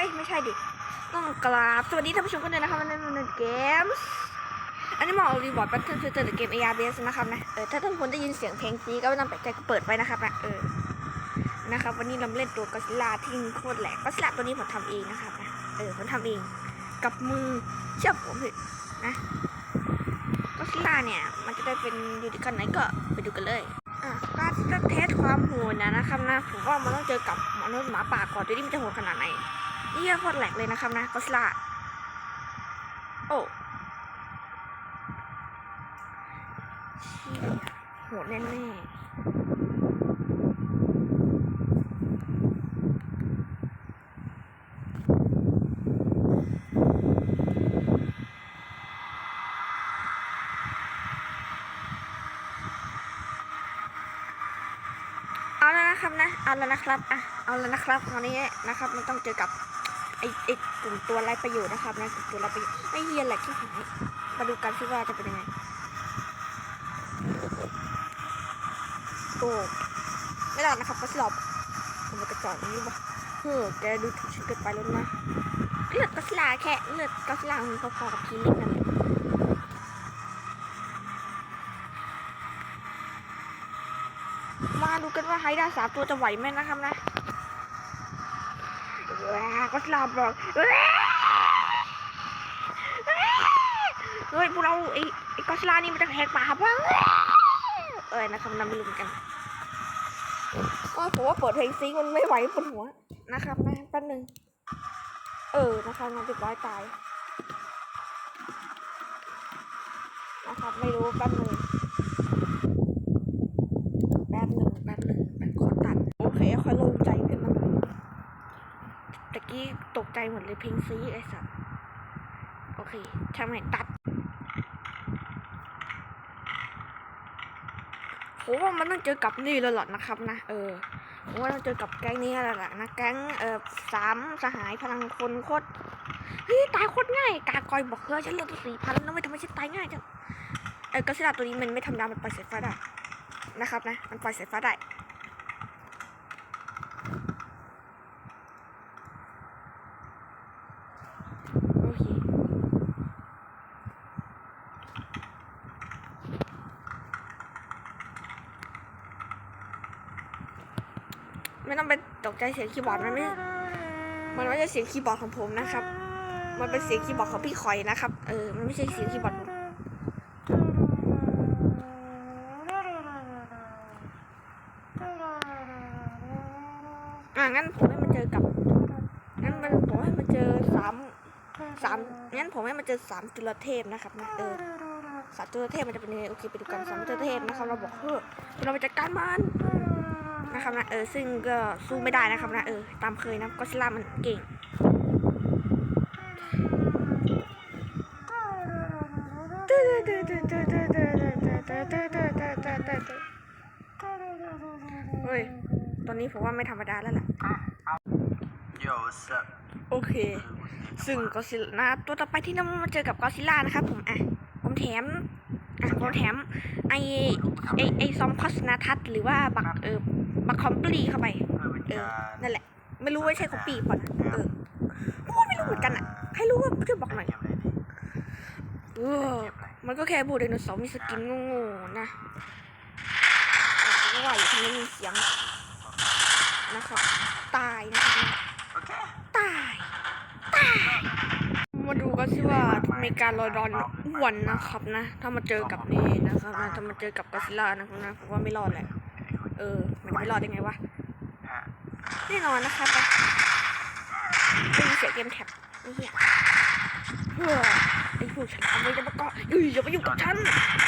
อ้ยไม่ใช่ดิต้องกราบสวัสดีท่านผู้ชมกันเลยนะครับวันนี้มันเกมส์อันนี้มอรีบอร์ดแบทเทิลฟิลเตอร์เกม ARBS นะครับนะเออถ้าท่านคนได้ยินเสียงเพลงซีก็ไม่ต้องแปลกใจก็เปิดไว้นะครับนะเออนะครับวันนี้เราเล่นตัวก็ซิล่าที่โคตรแหลกก็ซิล่าตัวนี้ผมทำเองนะครับนะเออผมทำเองกับมือเชื่อผมเถอะนะก็ซิล่าเนี่ย มันจะได้เป็นยู่ที่กันไหนก็ไปดูกันเลยอะการจะเทสความโหดนะนะครับนะผมว่ามันต้องเจอกับมนุษย์หมาป่าก่อนดูดิมันจะโหดขนาดไหน นี่โคตรแหลกเลยนะครับนะก็สลาโอ้เชี่แน่เอาแล้วนะครับนะ เอาแล้วนะครับ อะ เอาแล้วนะครับตอนนี้นะครับ มันต้องเจอกับ ไอไอกลุ่มตัวไรประโยชน์นะครับนะกลุ่มตัวไรประโยชน์ไอ้เฮียแหลกที่หายมาดูกันซิว่าจะเป็นยังไงโอ้ไม่รอดนะครับก็สลบผมจะกระจอกนี้วะเฮ้อแกดูถูกฉันเกินไปแล้วนะเลือดก็สลาแค่เลือดก็สลามันพอๆกับทีมนิดนั่นแหละมาดูกันว่าไฮด้าสามตัวจะไหวไหมนะครับนะ ก็สลาบอกเฮ้ยพวกเราไอ้ไอ้ก็สลานี่มันจะแหกปากบ้าเอ้ยนะครับนำไม่รู้เหมือกันก็ผมว่าเปิดเพลงซิงมันไม่ไหวปวดหัวนะครับนะแป๊บนึงเออนะครับน้องติดร้อยตายนะครับไม่รู้แป๊บนึงแป๊บนึงแป๊บนึงมันขอตัดโอเคค่อยโล่งใจขึ้นมาหน่อยตะ กี้ตกใจหมดเลยเพลงซีไอ้สัสโอเคทำไมตัดผมว่ามันต้องเจอกับนี่แล้วหรอนะครับนะเออผมว่าเราเจอกับแก๊งนี้แล้วล่ะนะแก๊งเออสามสหายพลังคนโคตรเฮ้ยตายโคตรง่ายกากอยบอกเฮ้ยฉันเลือดสี่พันแล้วไม่ทำให้ฉันตายง่ายจังเออกระสิลาตัวนี้มันไม่ทำดามันปล่อยสายฟ้าได้นะครับนะมันปล่อยสายฟ้าได้โอเคไม่ต้องไปต กใจเสียงคีย์บอร์ดมันไม่ มันไม่ใช่เสียงคีย์บอร์ดของผมนะครับ มันเป็นเสียงคีย์บอร์ดของพี่คอยนะครับ เออ มันไม่ใช่เสียงคีย์บอร์ดผมอะงั้นผมให้มันเจอกับ งั้นมันผมให้มันเจอสามสามงั้นผมให้มันเจอสามจุลเทพนะครับนะเออสามจุลเทพมันจะเป็นยังไงโอเคไปดูกันสามจุลเทพนะครับ เราบอกเฮ้ยเราไปจัดการมัน นะครับนะเออซึ่งก็สู้ไม่ได้นะครับนะเออตามเคยนะก็ซิล่ามันเก่งเฮ้ยตอนนี้ผมว่าไม่ธรรมดาแล้วล่ะ Yo, what's up? โอเค ซึ่งก็ซิล่าตัวต่อไปที่เรามาเจอกับก็ซิล่านะครับผมอะผมแถมอะผมแถมไอไอไอซอมคอสนาทัศน์หรือว่าบักเออ บักคอมปลีเข้าไปเพื่อเป็นเออการนั่นแหละ ไม่รู้ว่าใช่คอมปลีป่ะนะเออพูดไม่รู้เหมือนกันอะ ใครรู้ว่าช่วยบอกหน่อยเกมอะไรดีเออมันก็แค่บูไดโนเสาร์มีสกินโง่ๆนะเพราะว่าอยู่ที่นี่มีเสียงนะครับ ตายนะครับโอเคตาย ตาย มาดูกันสิว่ามีการลอยดอนอ้วนนะครับนะ ถ้ามาเจอกับนี่นะครับนะถ้ามาเจอกับกอซิลล่านะครับนะผมว่าไม่รอดแหละ เออ มันไม่รอดได้ไงวะฮะแน่นอนนะครับนะเป็นเสียงเกมแท็บไอ้เหี้ยเฮ้อไอ้พวกฉลามไว้จะมาเกาะเฮ้ยอย่ามายุ่งกับฉัน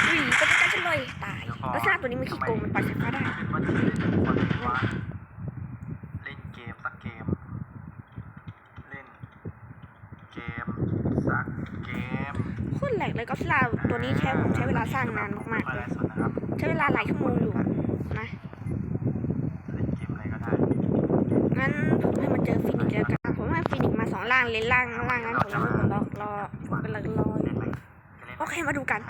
เฮ้ยไปจัดการฉันเลยตายแล้วซากตัวนี้มันขี้โกงมันปล่อยสายฟ้าได้คิดว่าจะเล่นเป็นคนที่ว่าเล่นเกมสักเกม เล่นเกมสักเกมโคตรแหลกเลยก็สลาตัวนี้ใช้ผมใช้เวลาสร้างนานมากๆอะเลไรยสุดนะครับใช้เวลาหลายชั่วโมงอยู่นะ เล่นเกมอะไรก็ได้ งั้นผมให้มันเจอฟินิกซ์แล้วกันผมให้ฟินิกซ์มางเลยล่างล่างนั้นผมยังไม่หมดรอกรอผมกำลังรออยู่เล่นะโอเคมาดูกัน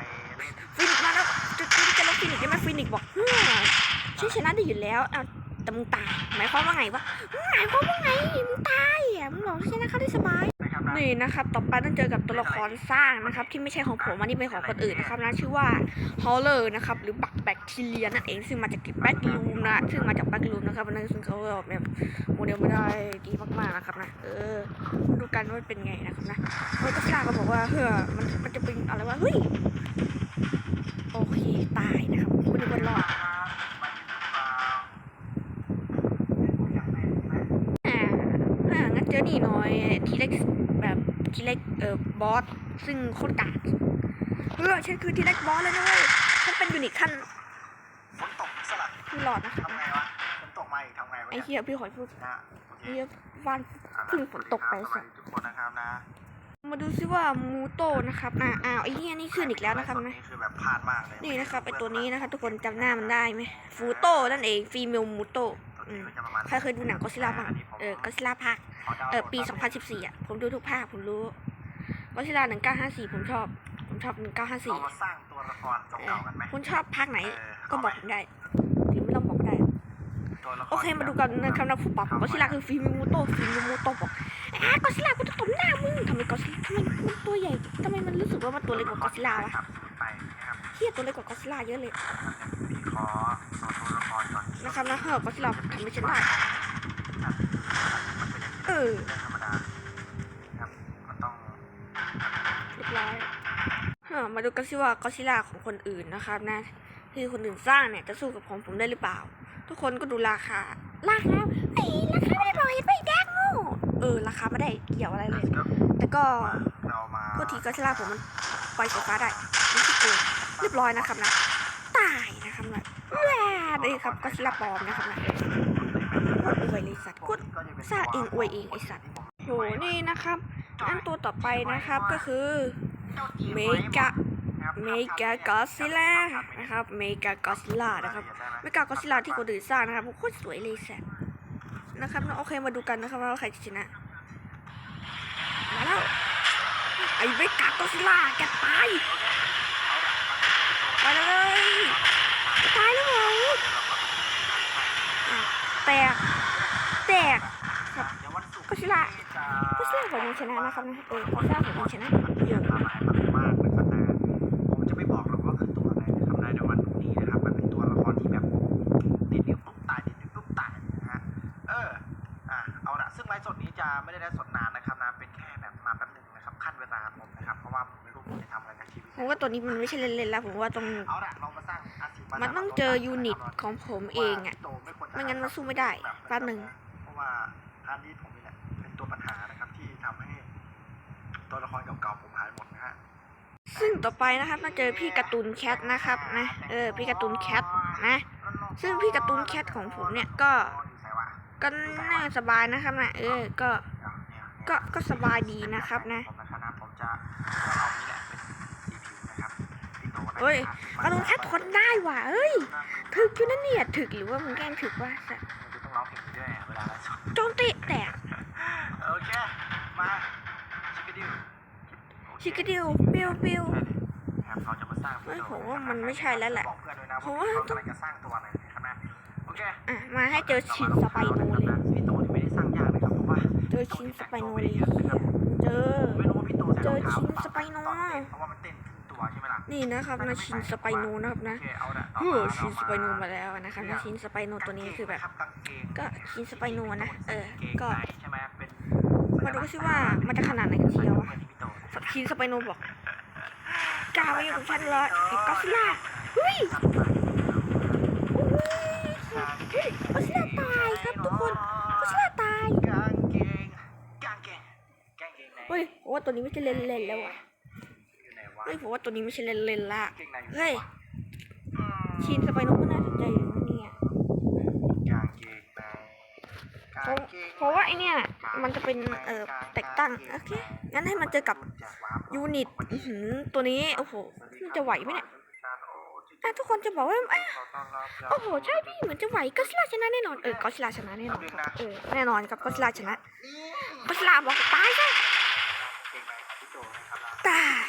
ฟินิกมาแล้วจุดที่จะลบฟินิกได้ไหมฟินิกบอกชื่อชนะได้อยู่แล้วเอาแต่มึงตายหมายความว่าไงวะหมายความว่าไงมึงตายอะมึงบอกชนะเขาได้สบาย นี่นะครับ ต่อไปต้องเจอกับตัวละครสร้างนะครับ ที่ไม่ใช่ของผมอันนี้เป็นของคนอื่นนะครับนะชื่อว่าฮอลเลอร์นะครับ หรือบักแบคทีเรียนั่นเองซึ่งมาจากแบ็กลูมนะซึ่งมาจากแบ็กลูมนะครับนั่นซึ่งเขาแบบโมเดลไม่ได้ดีมากๆนะครับนะเออมาดูกันว่าเป็นไงนะครับนะเฮ้ยก็สร้างก็บอกว่าเฮ้อมันมันจะเป็นอะไรวะเฮ้ยโอเคตายนะครับไม่ได้วันรอด อ่าอ่างั้นเจอนี่หน่อยทีเล็กแบบทีเล็กเอ่อ บอสซึ่งโคตรกากเฮ้ยฉันคือทีเล็กบอสเลยนะเว้ยฉันเป็นยูนิคขั้นฝนตกสลัดคือหลอดนะครับทำไงวะฝนตกมาอีกทำไงวะไอ้เนี่ยเฮียพี่ขอพูดนะโอเคไอ้เฮียวันเพิ่งฝนตกไปสวัสัสดีทุกคนนะครับนะ มาดูซิว่ามูโตนะครับนะอ้าวไอ้เฮียนี่ขึ้นอีกแล้วนะครับนะนี่คือแบบพลาดมากเลยนี่นะครับไอ้ตัวนี้นะครับทุกคนจำหน้ามันได้ไหมฟูโตนั่นเองฟีเมลมูโตตัวนี้มันจะประมาณใครเคยดูหนังก็ซิล่าบ้างเออก็ซิล่าภาคขดาวน์เออปี 2014 อะ ผมดูทุกภาค ผมรู้ ก็ซิล่า1954ผมชอบ ผมชอบเรา1954มาสร้างตัวละครเออเก่าๆกันไหมคุณชอบภาคไหนเออก็บอกผมได้หรือไม่ต้องบอกก็ได้ตัวละรโอเคมาดูกันนะครับนะผู้ปรับก็ซิล่าคือฟิล์มมูโต้ฟิล์มมูโต้บอกอะก็ซิล่ากูจะตบหน้ามึงทำไมก็ซิทำไมมันตัวใหญ่ทำไมมันรู้สึกว่ามันตัวเล็กกว่าก็ซิล่าวะครับไปนะครับเฮียตัวเล็กกว่าก็ซิล่าเยอะเลยพี่ขอสอนตัวละครก่อนนะครับนะเฮ้ยก็ซิล่าทำไม่ฉันได้มันเป็นอย่างนี้เอ มาดูกันซิว่าก็ซิล่าของคนอื่นนะครับนะ ที่คนอื่นสร้างเนี่ยจะสู้กับของผมได้หรือเปล่า ทุกคนก็ดูราคา ราคาไอ้ราคาไม่ได้บอกให้ไปแดกโง่เออราคาไม่ได้เกี่ยวอะไรเลย แต่ก็เรามาโทษทีก็ชลาผมมันปล่อยไฟฟ้าได้นี่คือเกินเรียบร้อยนะครับนะตายนะครับนะแหว่เลยครับก็ชลาปลอมนะครับนะโคตรอวยเลยสัตว์โคตรซ่าเองอวยเองไอ้สัตว์โหนี่นะครับอันตัวต่อไปนะครับก็คือ เมกะเมกากอซิล่านะครับเมกากอซิล่านะครับเมกากอซิล่าที่คนอื่นสร้างนะครับโคตรสวยเลยแซ่บนะครับโอเคมาดูกันนะครับว่าใครจะชนะมาแล้วไอ้เมกากอซิล่าแกตายไปเลยตายแล้วเหรออ้าวแตกแตกครับก็ซิล่าก็ซิล่า ผมยังชนะนะครับนะเออก็ซิล่าผมยังชนะอยู่ความหมายมันมากเลยครับแต่ผมจะไม่บอกหรอกว่าคือตัวอะไรนะครับในวันพรุ่งนี้นะครับ มันเป็นตัวละครที่แบบติดนิ้วปุ๊บตายติดนิ้วปุ๊บตายนะฮะเอออะเอาละซึ่งไลฟ์สดนี้จะไม่ได้ไลฟ์สดนานนะครับนะเป็นแค่แบบมาแป๊บหนึ่งนะครับขั้นเวลาผมนะครับเพราะว่าผมไม่รู้ผมจะทำอะไรกับชีวิตผมว่าตัวนี้มันไม่ใช่เล่นๆแล้วผมว่าต้องเอาละเรามาสร้างอาชีพมันต้องเจอยูนิตของผมเองอะไม่งั้นมันสู้ไม่ได้แป๊บหนึ่งเพราะว่าอันนี้ผมนี่แหละเป็นตัวปัญหานะครับที่ทำให้ ตัวละครเก่าๆผมหายหมดนะฮะซึ่งต่อไปนะครับมาเจอพี่การ์ตูนแคทนะครับนะเออพี่การ์ตูนแคทนะ ซึ่งพี่การ์ตูนแคทของผมเนี่ยก็ก็น่าสบายนะครับนะเออก็ก็ก็สบายดีนะครับนะผมนะครับผมจะเอานี่แหละเป็นสีผิวนะครับพี่โตนะเฮ้ยการ์ตูนแคททนได้ว่ะเอ้ยถึกอยู่นะเนี่ยถึกหรือว่ามึงแกล้งถึกวะสัสจะต้องร้องเพลงนี้ด้วยเวลาไลฟ์สดโจมตีแตกโอเคมา ชิคกี้ดิวชิคกี้ดิวปิวปิวครับเราจะมาสร้างเฮ้ยผมว่ามันไม่ใช่แล้วแหละบอกเพื่อนด้วยนะผมว่าว่าเรากำลังจะสร้างตัวอะไรนะครับนะโอเคอะมาให้เจอชินสไปโนเลยพี่โตนี่ไม่ได้สร้างยากเลยครับเพราะว่าเจอชินสไปโนเลยเจอไม่รู้ว่าพี่โตเจอชินสไปโนตอนเต้นเพราะว่ามันเต้นขึ้นตัวใช่ไหมล่ะนี่นะครับนะชินสไปโนนะครับนะโอเคเอาละเออชินสไปโนมาแล้วนะครับนะชินสไปโนตัวนี้คือแบบกางเกงก็ชินสไปโนนะ เออ ก็เงในใช่ไห มเป็นมาดูซิว่ามันจะขนาดไหนกันเชียววะพี่โตชินสไปโนบอกกล้ามาอยู่กับฉันเหรอไอ้ก็อดซิลล่าเฮ้ยเฮ้ยก็อดซิลล่าตายครับทุกคนก็อดซิลล่าตายกางเกงกางเกงกางเกงในเฮ้ยผมว่าตัวนี้ไม่ใช่เล่นเล่นๆแล้วว่ะอยู่ไหนวะเฮ้ยผมว่าตัวนี้ไม่ใช่เล่นเล่นๆละกางเกงในอไหนวะเฮ้ยอืมชินสไปโนก็น่าสนใจอยู่นะเนี่ย กางเกงใน กางเกงเพราะว่าไอเนี่ยมันจะเป็นเอ่อแตกตั้งโอเคงั้นให้มันเจอกับยูนิตหือตัวนี้โอ้โหมันจะไหวไหมเนี่ยอะทุกคนจะบอกว่าเอ้ยโอ้โหใช่พี่เหมือนจะไหวก็อดซิลาชนะแน่นอนเออก็อดซิลาชนะแน่นอนเออแน่นอนครับก็อดซิลาชนะก็อดซิลาบอกตายซะตาย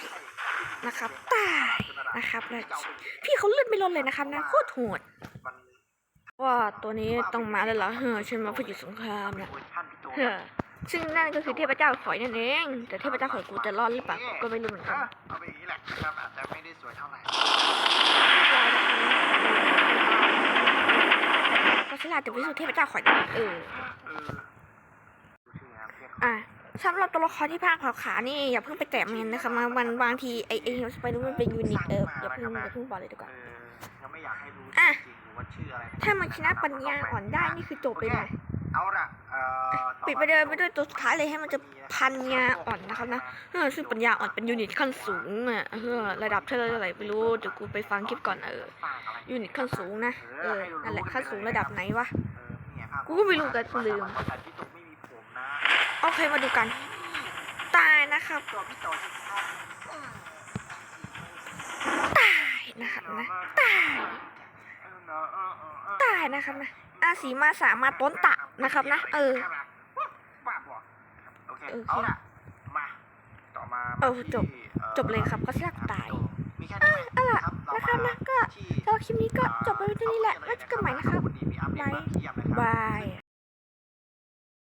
นะครับตายนะครับนะพี่เขาเลื่อนไม่ลดเลยนะครับนะโคตรโหด ว่าตัวนี้ต้องมาแล้วเหรอเฮ้อฉันมาเพื่อหยุดสงครามนะเฮ้อซึ่งนั่นก็คือเทพเจ้าขอยนั่นเอง แต่เทพเจ้าขอยกูจะรอดหรือเปล่าก็ไม่รู้เหมือนกันเอาไปอย่างนี้แหละครับอาจจะไม่ได้สวยเท่าไหร่ก็ฉลาดจะไปสู่เทพเจ้าขอยได้เออเออดูสิครับเรียกอะสำหรับตัวละครที่ภาคขาวขานี่อย่าเพิ่งไปแตะมันนะครับมันมันบางทีไอไอเฮลสไปรู้มันเป็นยูนิตเอออย่าเพิ่งอย่าเพิ่งบอกเลยดีกว่าเออ ยังไม่อยากให้รู้จอะริงๆหรือว่าชื่ออะไรถ้ามันชนะปัญญาอ่อนได้นี่คือจบเลยนะเอาละเอ่อปิดไปเดินไปด้วยตัวสุดท้ายเลยให้มันจะพันยาอ่อนนะครับนะเออซึ่งปัญญาอ่อนเป็นยูนิตขั้นสูงอะเออระดับเท่าไหร่ไม่รู้เดี๋ยวกูไปฟังคลิปก่อนเออยูนิตขั้นสูงนะเออนั่นแหละขั้นสูงระดับไหนวะเออเนี่ยภาพกูก็ไม่รู้แต่กูลืมแต่พี่ตุ๊กไม่มีผมนะโอเคมาดูกัน ตายนะครับ นะครับนะตายตายนะครับนะอาสีมาสามารถต้นตะนะครับนะ เออบ้าบ่โอเคโอเคเอาละมาต่อมาเออจบที่อ่อจบเลยครับก็เสียกตายมีแค่นี้ไหมเอาล่ะครับเรานะครับมานะก็ที่สำหรับคลิปนี้ก็จบไปเท่านี้แหละไว้เจอกันใหม่นะครับวันนี้มีอัปเดตมาเพียบเลยครับบาย